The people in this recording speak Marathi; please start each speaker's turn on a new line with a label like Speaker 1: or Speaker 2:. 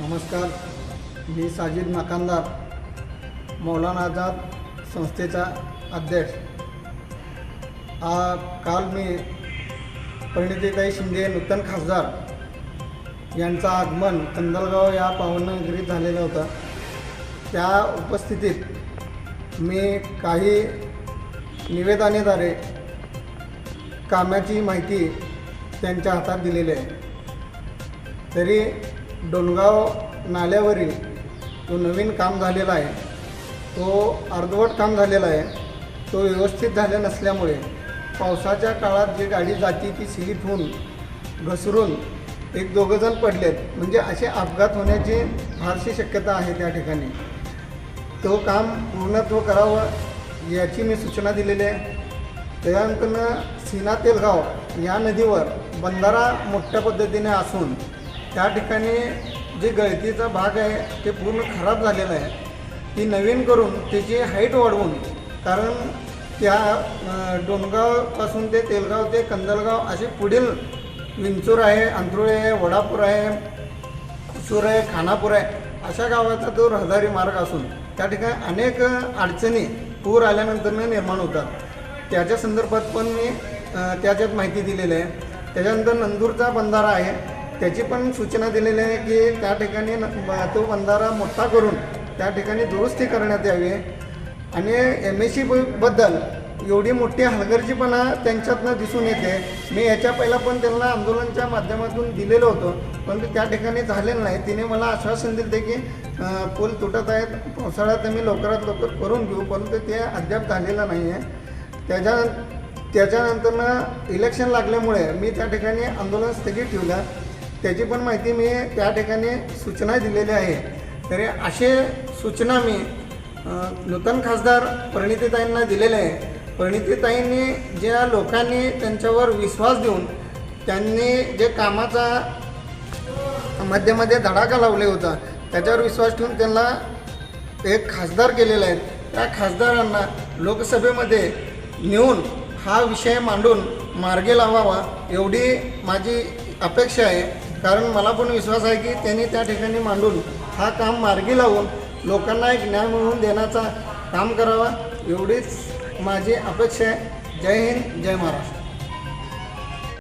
Speaker 1: नमस्कार. मी साजिद मकानदार मौलाना आझाद संस्थेचा अध्यक्ष. आ काल मी परिणितीताई शिंदे नूतन खासदार यांचं आगमन कंदलगाव या पावनगिरीत झालेलं होतं. त्या उपस्थितीत मी काही निवेदनेद्वारे कामाची माहिती त्यांच्या हातात दिलेली आहे. तरी डोणगाव नाल्यावरील जो नवीन काम झालेला आहे तो अर्धवट काम झालेला आहे तो व्यवस्थित झाला नसल्यामुळे पावसाच्या काळात जी गाडी जाती ती स्लिप होऊन घसरून एक दोघंजण पडलेत. म्हणजे असे अपघात होण्याची फारशी शक्यता आहे त्या ठिकाणी. तो काम पूर्णत्व करावं याची मी सूचना दिलेली आहे. त्यानंतर सीना तेलगाव या नदीवर बंधारा मोठ्या पद्धतीने असून त्या ठिकाणी जे गळतीचा भाग आहे ते पूर्ण खराब झालेला आहे. ती नवीन करून त्याची हाईट वाढवून कारण त्या अं, डोणगावपासून ते तेलगाव ते कंदलगाव असे पुढील विंचूर आहे अंथरुळे आहे वडापूर आहे सूर आहे खानापूर आहे अशा गावाचा तो रहदारी मार्ग असून त्या ठिकाणी अनेक अडचणी पूर आल्यानंतर निर्माण होतात. त्याच्या संदर्भात पण मी त्याच्यात माहिती दिलेली आहे. त्याच्यानंतर नंदूरचा बंधारा आहे. त्याची पण सूचना दिलेली आहे की त्या ठिकाणी तो बंधारा मोठा करून त्या ठिकाणी दुरुस्ती करण्यात यावी. आणि एम एस सी बद्दल एवढी मोठी हलगर्जीपणा त्यांच्यातनं दिसून येते. मी याच्या पहिला पण त्यांना आंदोलनच्या माध्यमातून दिलेलं होतं परंतु त्या ठिकाणी झालेलं नाही. तिने मला आश्वासन दिले की पूल तुटत आहेत पावसाळ्यात मी लवकरात लवकर करून घेऊ परंतु ते अद्याप झालेलं नाही आहे त्याच्या त्याच्यानंतरनं इलेक्शन लागल्यामुळे मी त्या ठिकाणी आंदोलन स्थगित ठेवलं. त्याची पण माहिती मी त्या ठिकाणी सूचना दिलेली आहे. तरी असे सूचना मी नूतन खासदार परिणितीताईंना दिलेले आहे. परिणितीताईंनी ज्या लोकांनी त्यांच्यावर विश्वास देऊन त्यांनी जे कामाचा मध्यमध्ये धडाका लावले होता त्याच्यावर विश्वास ठेवून त्यांना एक खासदार केलेला आहे. त्या खासदारांना लोकसभेमध्ये नेऊन हा विषय मांडून मार्गे लावावा एवढी माझी अपेक्षा आहे. कारण मला पण विश्वास आहे की त्यांनी त्या ठिकाणी मांडून हा काम मार्गी लावून लोकांना एक न्याय मिळवून देण्याचा काम करावा एवढीच माझी अपेक्षा आहे. जय हिंद जय महाराष्ट्र.